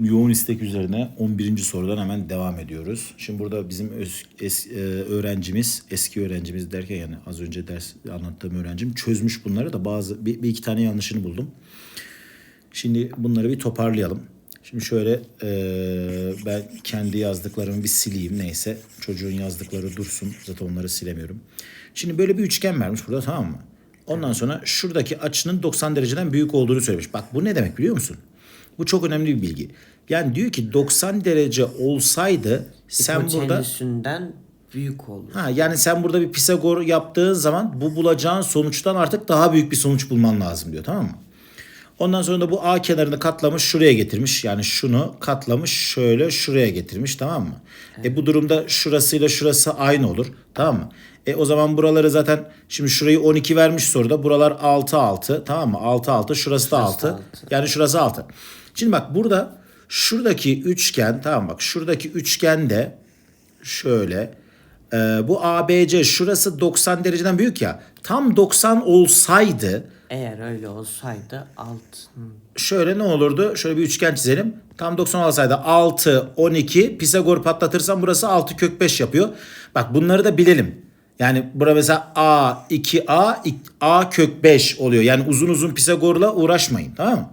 yoğun istek üzerine 11. sorudan hemen devam ediyoruz. Şimdi burada bizim öz- es- e, öğrencimiz, eski öğrencimiz derken yani az önce ders anlattığım öğrencim çözmüş bunları da bazı bir, bir iki tane yanlışını buldum. Şimdi bunları bir toparlayalım. Şimdi şöyle e, ben kendi yazdıklarımı bir sileyim neyse. Çocuğun yazdıkları dursun. Zaten onları silemiyorum. Şimdi böyle bir üçgen vermiş burada tamam mı? Ondan sonra şuradaki açının 90 dereceden büyük olduğunu söylemiş. Bak bu ne demek biliyor musun? Bu çok önemli bir bilgi. Yani diyor ki 90 derece olsaydı sen burada büyük olur. Ha, yani sen burada bir Pisagor yaptığın zaman bu bulacağın sonuçtan artık daha büyük bir sonuç bulman lazım diyor tamam mı? Ondan sonra da bu A kenarını katlamış şuraya getirmiş. Yani şunu katlamış şöyle şuraya getirmiş tamam mı? E bu durumda şurasıyla şurası aynı olur tamam mı? E o zaman buraları zaten şimdi şurayı 12 vermiş soruda. Buralar 6 6 tamam mı? 6 6 şurası da Şurası 6. da altı. Yani şurası 6. Şimdi bak burada şuradaki üçgen tamam bak şuradaki üçgende şöyle e, bu ABC şurası 90 dereceden büyük ya. Tam 90 olsaydı Eğer öyle olsaydı altın şöyle ne olurdu? Şöyle bir üçgen çizelim. Tam 90 olsaydı 6, 12. Pisagor patlatırsam burası 6 kök 5 yapıyor. Bak bunları da bilelim. Yani bura mesela A, 2A, A kök 5 oluyor. Yani uzun uzun Pisagor'la uğraşmayın tamam mı?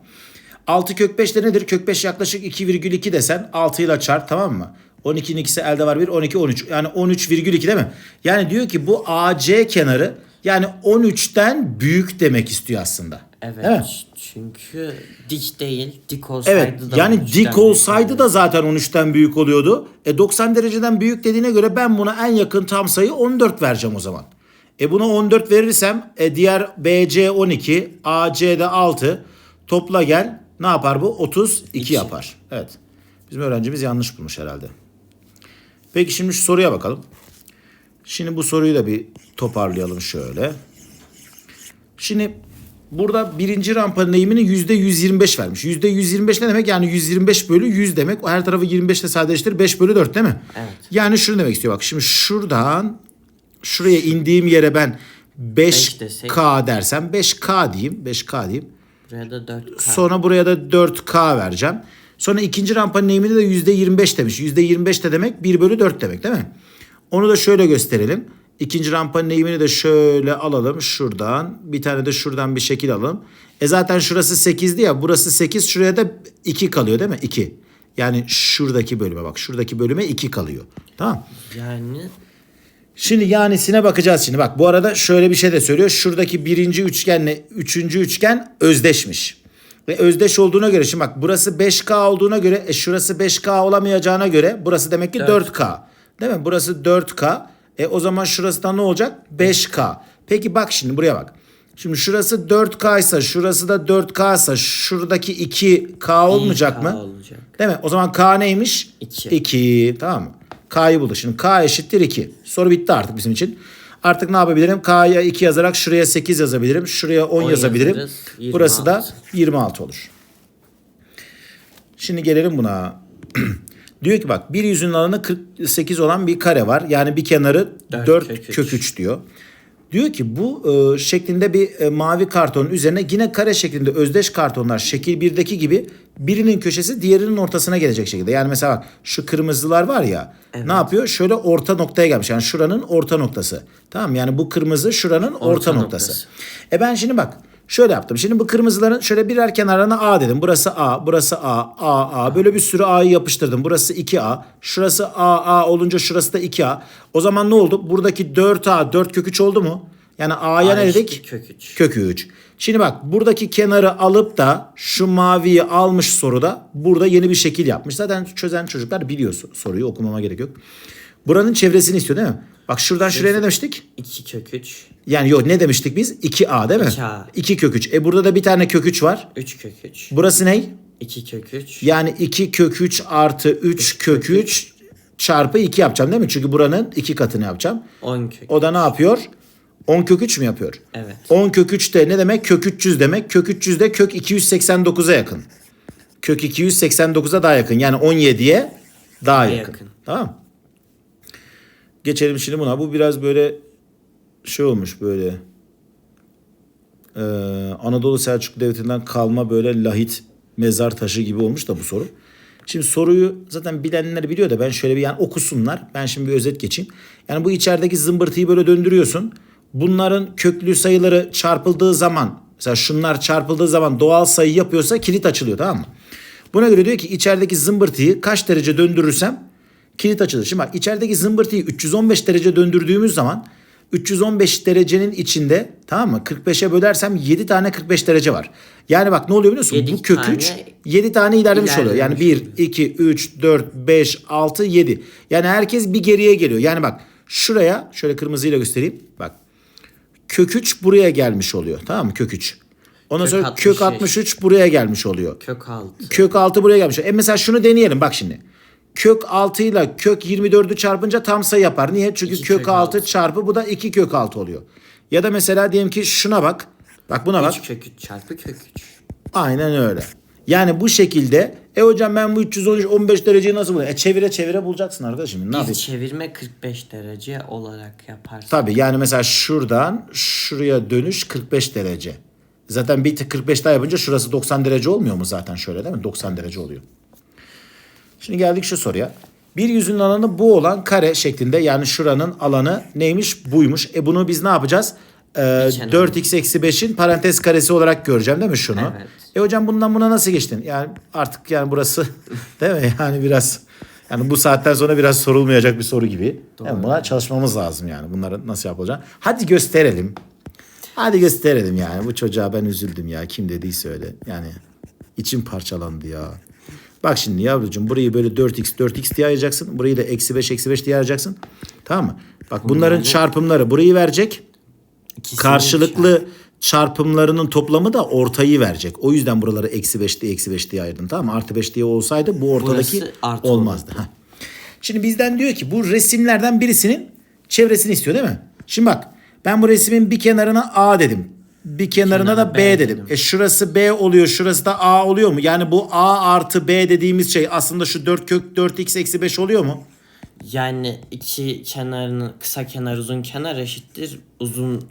6 kök 5 de nedir? Kök 5 yaklaşık 2,2 desen 6 ile çarp tamam mı? 12'nin ikisi elde var 1, 12, 13. Yani 13,2 değil mi? Yani diyor ki bu AC kenarı yani 13'ten büyük demek istiyor aslında. evet Değil mi? çünkü dik değil dik olsaydı Evet da yani 13'ten dik olsaydı da zaten 13'ten büyük oluyordu. E 90 dereceden büyük dediğine göre ben buna en yakın tam sayı 14 vereceğim o zaman. E buna 14 verirsem e diğer BC 12, AC'de 6 topla gel ne yapar bu? 32 yapar. Evet. Bizim öğrencimiz yanlış bulmuş herhalde. Peki şimdi şu soruya bakalım. Şimdi bu soruyu da bir toparlayalım şöyle. Şimdi burada birinci rampanın eğimini yüzde 125 vermiş. Yüzde 125 ne demek? Yani 125 bölü 100 demek. O her tarafı 25 ile sadeleştir. 5 bölü 4 değil mi? Evet. Yani şunu demek istiyor. Bak şimdi şuradan şuraya indiğim yere ben Beş desek. 5K dersem 5K diyeyim. 5K diyeyim. Buraya da 4 Sonra buraya da 4K vereceğim. Sonra ikinci rampanın eğimini de %25 demiş. %25 de demek 1 bölü 4 demek değil mi? Onu da şöyle gösterelim. İkinci rampanın eğimini de şöyle alalım şuradan. Bir tane de şuradan bir şekil alalım. E zaten şurası 8'di ya. Burası 8 şuraya da 2 kalıyor değil mi? 2. Yani şuradaki bölüme bak. Şuradaki bölüme 2 kalıyor. Tamam. yani Şimdi yanisine bakacağız şimdi. Bak bu arada şöyle bir şey de söylüyor. Şuradaki birinci üçgenle üçüncü üçgen özdeşmiş. Ve özdeş olduğuna göre şimdi bak burası 5K olduğuna göre e şurası 5K olamayacağına göre burası demek ki 4K. Değil mi? Burası 4K. E o zaman şurası da ne olacak? 5K. Peki bak şimdi buraya bak. Şimdi şurası 4K ise şurası da 4K ise şuradaki 2K olmayacak 2K mı? olacak. Değil mi? O zaman K neymiş? İki. 2. Tamam mı? K'yı bulduk. Şimdi K eşittir 2. Soru bitti artık bizim için. Artık ne yapabilirim? K'ya 2 yazarak şuraya 8 yazabilirim. Şuraya 10, 10 yazabilirim. yazarız, Burası da 26. 26 olur. Şimdi gelelim buna. diyor ki bak bir yüzünün alanı 48 olan bir kare var. Yani bir kenarı Dört 4 kök üç. kök 3 diyor. Diyor ki bu e, şeklinde bir e, mavi kartonun üzerine yine kare şeklinde özdeş kartonlar şekil 1'deki gibi birinin köşesi diğerinin ortasına gelecek şekilde. Yani mesela bak şu kırmızılar var ya ne yapıyor? Şöyle orta noktaya gelmiş. Yani şuranın orta noktası. Tamam yani bu kırmızı şuranın orta, Orta noktası. noktası. E ben şimdi bak şöyle yaptım. Şimdi bu kırmızıların şöyle birer kenarına A dedim. Burası A, burası A, A, A. Böyle bir sürü A'yı yapıştırdım. Burası 2A. Şurası A, A olunca şurası da 2A. O zaman ne oldu? Buradaki 4A, 4 kök 3 oldu mu? Yani A'ya ne dedik? kök üç. Kök 3. Şimdi bak buradaki kenarı alıp da şu maviyi almış soruda burada yeni bir şekil yapmış. Zaten çözen çocuklar biliyor so- soruyu okumama gerek yok. Buranın çevresini istiyor değil mi? Bak şuradan şuraya ne demiştik? 2 kök 3 Yani yok ne demiştik biz? 2A değil mi? 2A. 2 kök 3. E burada da bir tane kök 3 var. 3 kök 3 Burası ne? 2 kök 3 Yani 2 kök 3 artı 3 kök 3 çarpı 2 yapacağım değil mi? Çünkü buranın 2 katını yapacağım. 10 kök O da ne yapıyor? 10 kök 3 mü yapıyor? Evet. 10 kök 3 de ne demek? Kök 300 demek. Kök 300 de kök 289'a yakın. Kök 289'a daha yakın. Yani 17'ye daha yakın. yakın. Tamam Geçelim şimdi buna. Bu biraz böyle şey olmuş böyle. Ee, Anadolu Selçuklu Devleti'nden kalma böyle lahit mezar taşı gibi olmuş da bu soru. Şimdi soruyu zaten bilenler biliyor da ben şöyle bir yani okusunlar. Ben şimdi bir özet geçeyim. Yani bu içerideki zımbırtıyı böyle döndürüyorsun. Bunların köklü sayıları çarpıldığı zaman mesela şunlar çarpıldığı zaman doğal sayı yapıyorsa kilit açılıyor tamam mı? Buna göre diyor ki içerideki zımbırtıyı kaç derece döndürürsem kilit açılır. Şimdi bak içerideki zımbırtıyı 315 derece döndürdüğümüz zaman 315 derecenin içinde tamam mı 45'e bölersem 7 tane 45 derece var. Yani bak ne oluyor biliyor musun? Yedi Bu kök 3 tane 7 tane ilerlemiş oluyor. Yani ilerlemiş 1, 2, 3, 4, 5, 6, 7. Yani herkes bir geriye geliyor. Yani bak şuraya şöyle kırmızıyla göstereyim. Bak kök 3 buraya gelmiş oluyor. Tamam mı? Kök 3. Ondan Kök sonra kök 63. 63 buraya gelmiş oluyor. Kök 6. Kök 6 buraya gelmiş. E mesela şunu deneyelim bak şimdi. Kök 6 ile kök 24'ü çarpınca tam sayı yapar. Niye? Çünkü İki kök kök 6 altı. çarpı bu da 2 kök 6 oluyor. Ya da mesela diyelim ki şuna bak. Bak buna bak. 3 kök 3 çarpı kök 3. Aynen öyle. Yani bu şekilde e hocam ben bu 313 15 dereceyi nasıl bulayım? E çevire çevire bulacaksın arkadaşım. Ne yapayım? çevirme 45 derece olarak yaparsın. Tabii yani mesela şuradan şuraya dönüş 45 derece. Zaten bir tık 45 daha yapınca şurası 90 derece olmuyor mu zaten şöyle değil mi? 90 derece oluyor. Şimdi geldik şu soruya. Bir yüzünün alanı bu olan kare şeklinde yani şuranın alanı neymiş? Buymuş. E bunu biz ne yapacağız? Ee, İçen 4x eksi 5'in parantez karesi olarak göreceğim değil mi şunu? Evet. E hocam bundan buna nasıl geçtin? Yani artık yani burası değil mi? Yani biraz yani bu saatten sonra biraz sorulmayacak bir soru gibi. Yani buna çalışmamız lazım yani. Bunları nasıl yapılacak? Hadi gösterelim. Hadi gösterelim yani. Bu çocuğa ben üzüldüm ya. Kim dediyse öyle. Yani içim parçalandı ya. Bak şimdi yavrucuğum burayı böyle 4x 4x diye ayıracaksın. Burayı da eksi 5 eksi 5 diye ayıracaksın. Tamam mı? Bak bunların çarpımları burayı verecek. İkisini Karşılıklı çarpımlarının toplamı da ortayı verecek. O yüzden buraları eksi 5 diye eksi 5 diye ayırdım. Tamam mı? Artı 5 diye olsaydı bu ortadaki artı olmazdı. Şimdi bizden diyor ki bu resimlerden birisinin çevresini istiyor değil mi? Şimdi bak ben bu resmin bir kenarına A dedim. Bir kenarına da B, B dedim. dedim. E şurası B oluyor, şurası da A oluyor mu? Yani bu A artı B dediğimiz şey aslında şu 4 kök 4x eksi 5 oluyor mu? Yani iki kenarını kısa kenar uzun kenar eşittir. Uzun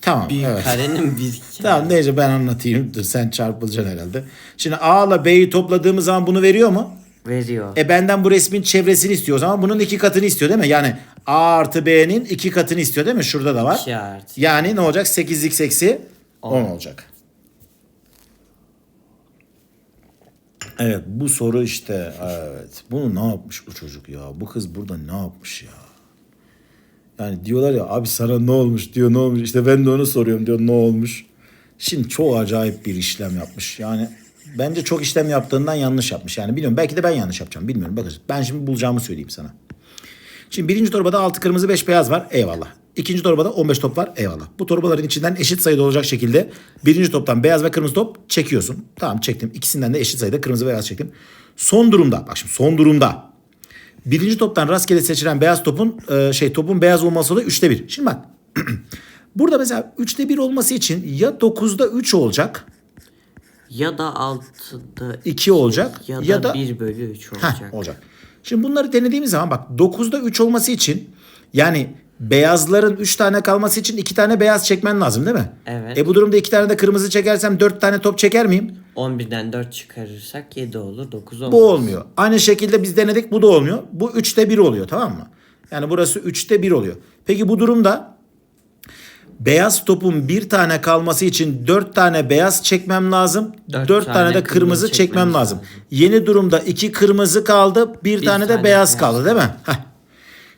Tamam. büyük evet. karenin bir. Tamam neyse ben anlatayım. Dur sen çarpılacaksın herhalde. Şimdi A ile B'yi topladığımız zaman bunu veriyor mu? Veriyor. E benden bu resmin çevresini istiyor. O zaman bunun iki katını istiyor değil mi? Yani A artı B'nin iki katını istiyor değil mi? Şurada da var. 2 artı. Yani ne olacak? 8x eksi 10 olacak. Evet bu soru işte evet. Bunu ne yapmış bu çocuk ya? Bu kız burada ne yapmış ya? Yani diyorlar ya abi sana ne olmuş diyor ne olmuş. İşte ben de onu soruyorum diyor ne olmuş. Şimdi çok acayip bir işlem yapmış. Yani bence çok işlem yaptığından yanlış yapmış. Yani bilmiyorum belki de ben yanlış yapacağım bilmiyorum. Bakacağız. Ben şimdi bulacağımı söyleyeyim sana. Şimdi birinci torbada 6 kırmızı 5 beyaz var. Eyvallah. İkinci torbada 15 top var. Eyvallah. Bu torbaların içinden eşit sayıda olacak şekilde birinci toptan beyaz ve kırmızı top çekiyorsun. Tamam çektim. İkisinden de eşit sayıda kırmızı ve beyaz çektim. Son durumda bak şimdi son durumda birinci toptan rastgele seçilen beyaz topun e, şey topun beyaz olması da üçte bir. Şimdi bak burada mesela üçte bir olması için ya 9'da 3 olacak Ya da 6'da 2 olacak ya da, ya da 1 bölü 3 Heh, olacak. olacak. Şimdi bunları denediğimiz zaman bak 9'da 3 olması için yani beyazların 3 tane kalması için 2 tane beyaz çekmen lazım değil mi? Evet. E bu durumda 2 tane de kırmızı çekersem 4 tane top çeker miyim? 11'den 4 çıkarırsak 7 olur 9 olmaz. Bu olmuyor. Aynı şekilde biz denedik bu da olmuyor. Bu 3'te 1 oluyor tamam mı? Yani burası 3'te 1 oluyor. Peki bu durumda beyaz topun bir tane kalması için 4 tane beyaz çekmem lazım. 4, Dört tane, tane de kırmızı kırmızı çekmem lazım. lazım. Yeni durumda 2 kırmızı kaldı. Bir, tane, de tane beyaz beyaz kaldı değil mi? Heh.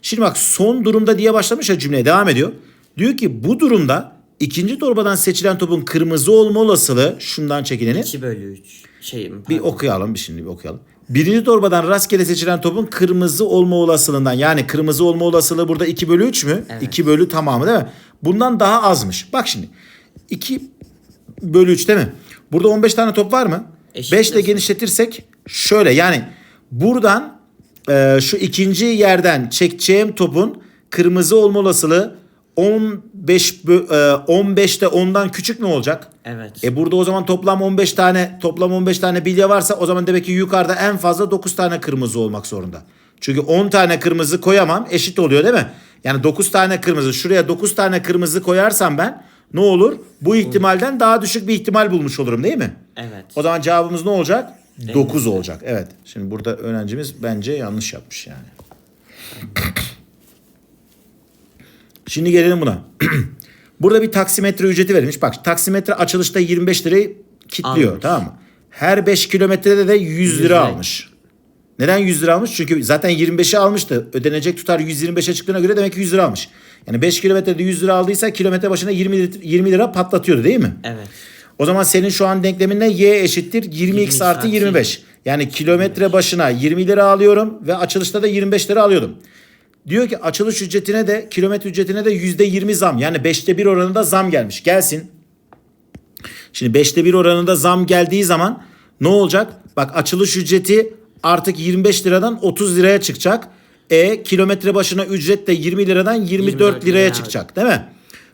Şimdi bak son durumda diye başlamış ya cümleye devam ediyor. Diyor ki bu durumda ikinci torbadan seçilen topun kırmızı olma olasılığı şundan çekileni 2 bölü 3. Şey, bir pardon. okuyalım bir şimdi bir okuyalım. Birinci torbadan rastgele seçilen topun kırmızı olma olasılığından yani kırmızı olma olasılığı burada 2 bölü 3 mü? Evet. 2 bölü tamamı değil mi? Bundan daha azmış. Bak şimdi 2 bölü 3 değil mi? Burada 15 tane top var mı? Eşit 5 ile genişletirsek şöyle yani buradan e, şu ikinci yerden çekeceğim topun kırmızı olma olasılığı 15 bö- e, 15'te 10'dan küçük ne olacak? Evet. E burada o zaman toplam 15 tane toplam 15 tane bilye varsa o zaman demek ki yukarıda en fazla 9 tane kırmızı olmak zorunda. Çünkü 10 tane kırmızı koyamam eşit oluyor değil mi? Yani 9 tane kırmızı şuraya 9 tane kırmızı koyarsam ben ne olur? Bu ihtimalden daha düşük bir ihtimal bulmuş olurum değil mi? evet. O zaman cevabımız ne olacak? 9 olacak. Evet. Şimdi burada öğrencimiz bence yanlış yapmış yani. Şimdi gelelim buna. Burada bir taksimetre ücreti verilmiş. Bak taksimetre açılışta 25 lirayı kilitliyor Almış. tamam mı? Her 5 kilometrede de 100 lira lira. almış. Neden 100 lira almış? Çünkü zaten 25'e almıştı. Ödenecek tutar 125'e çıktığına göre demek ki 100 lira almış. Yani 5 kilometrede 100 lira aldıysa kilometre başına 20 lira, 20 lira patlatıyordu değil mi? Evet. O zaman senin şu an denkleminde y eşittir 20x artı artı 25. Yani kilometre başına 20 lira alıyorum ve açılışta da 25 lira alıyordum. Diyor ki açılış ücretine de kilometre ücretine de yüzde 20 zam. Yani 5'te 1 oranında zam gelmiş. Gelsin. Şimdi 5'te 1 oranında zam geldiği zaman ne olacak? Bak açılış ücreti artık 25 liradan 30 liraya çıkacak. E kilometre başına ücret de 20 liradan 24, 24 liraya liraya çıkacak değil mi?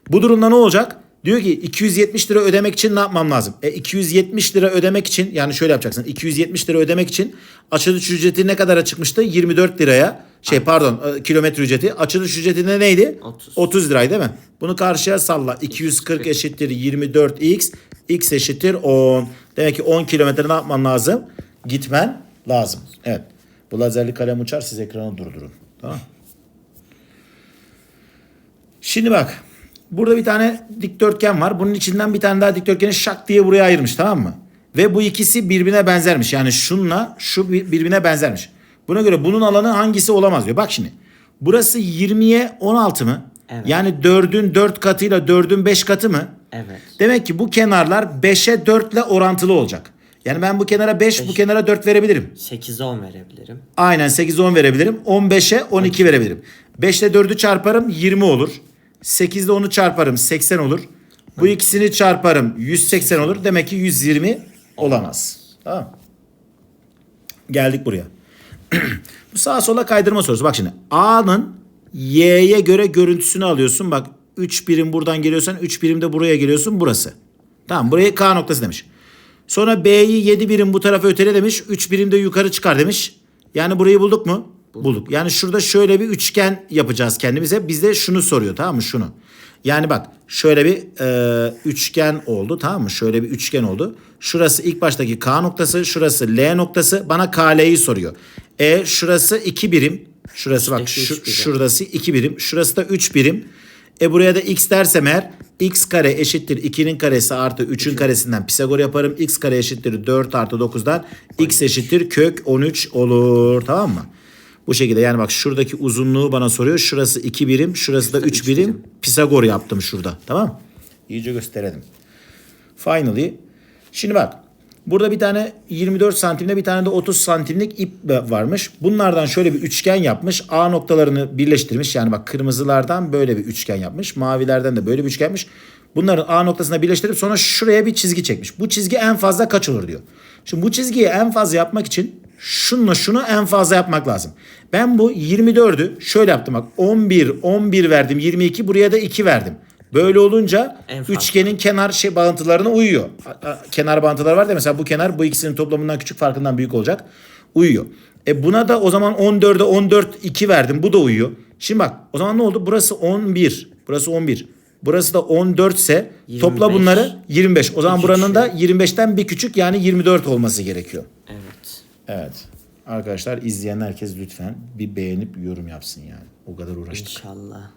Bu durumda ne olacak? Diyor ki 270 lira ödemek için ne yapmam lazım? E 270 lira ödemek için yani şöyle yapacaksın. 270 lira ödemek için açılış ücreti ne kadara çıkmıştı? 24 liraya. Şey pardon e, kilometre ücreti. Açılış ücreti ne neydi? 30. 30 liraydı değil mi? Bunu karşıya salla. 240 eşittir 24x. X eşittir 10. Demek ki 10 kilometre ne yapman lazım? Gitmen lazım. Evet. Bu lazerli kalem uçar siz ekranı durdurun. Tamam. Şimdi bak. Burada bir tane dikdörtgen var. Bunun içinden bir tane daha dikdörtgeni şak diye buraya ayırmış tamam mı? Ve bu ikisi birbirine benzermiş. Yani şunla şu bir- birbirine benzermiş. Buna göre bunun alanı hangisi olamaz diyor. Bak şimdi. Burası 20'ye 16 mı? Evet. Yani 4'ün 4 katıyla 4'ün 5 katı mı? Evet. Demek ki bu kenarlar 5'e 4 ile orantılı olacak. Yani ben bu kenara 5, bu kenara 4 verebilirim. 8'e 10 verebilirim. Aynen 8 10 verebilirim. 15'e 12 verebilirim. 5 ile 4'ü çarparım 20 olur. 8 ile 10'u çarparım 80 olur. Bu ikisini çarparım 180 olur. Demek ki 120 olamaz. Tamam. Geldik buraya. Bu sağa sola kaydırma sorusu. Bak şimdi A'nın Y'ye göre görüntüsünü alıyorsun. Bak 3 birim buradan geliyorsan 3 birim de buraya geliyorsun. Burası. Tamam buraya K noktası demiş. Sonra B'yi 7 birim bu tarafa ötele demiş. 3 birim de yukarı çıkar demiş. Yani burayı bulduk mu? Bulduk. Yani şurada şöyle bir üçgen yapacağız kendimize. Bizde şunu soruyor tamam mı? Şunu. Yani bak şöyle bir e, üçgen oldu tamam mı? Şöyle bir üçgen oldu. Şurası ilk baştaki K noktası, şurası L noktası. Bana KL'yi soruyor. E şurası 2 birim. Şurası bak şu, şurası 2 birim. Şurası da 3 birim. E buraya da x dersem eğer x kare eşittir 2'nin karesi artı 3'ün karesinden Pisagor yaparım. x kare eşittir 4 artı 9'dan x eşittir kök 13 olur. Tamam mı? Bu şekilde yani bak şuradaki uzunluğu bana soruyor. Şurası 2 birim, şurası da 3 birim. Pisagor yaptım şurada. Tamam mı? İyice gösterelim. Finally. Şimdi bak. Burada bir tane 24 santimde bir tane de 30 santimlik ip varmış. Bunlardan şöyle bir üçgen yapmış. A noktalarını birleştirmiş. Yani bak kırmızılardan böyle bir üçgen yapmış. Mavilerden de böyle bir üçgen yapmış. Bunların A noktasına birleştirip sonra şuraya bir çizgi çekmiş. Bu çizgi en fazla kaç olur diyor. Şimdi bu çizgiyi en fazla yapmak için şunla şunu en fazla yapmak lazım. Ben bu 24'ü şöyle yaptım bak 11 11 verdim 22 buraya da 2 verdim. Böyle olunca üçgenin kenar şey bağıntılarına uyuyor. Kenar bağıntılar var da mesela bu kenar bu ikisinin toplamından küçük farkından büyük olacak. Uyuyor. E buna da o zaman 14'e 14 2 verdim. Bu da uyuyor. Şimdi bak o zaman ne oldu? Burası 11. Burası 11. Burası da 14 ise topla 25. bunları 25. O zaman Bir buranın da küçüğü. 25'ten bir küçük yani 24 olması gerekiyor. Evet. Evet. Arkadaşlar izleyen herkes lütfen bir beğenip yorum yapsın yani. O kadar uğraştık. İnşallah.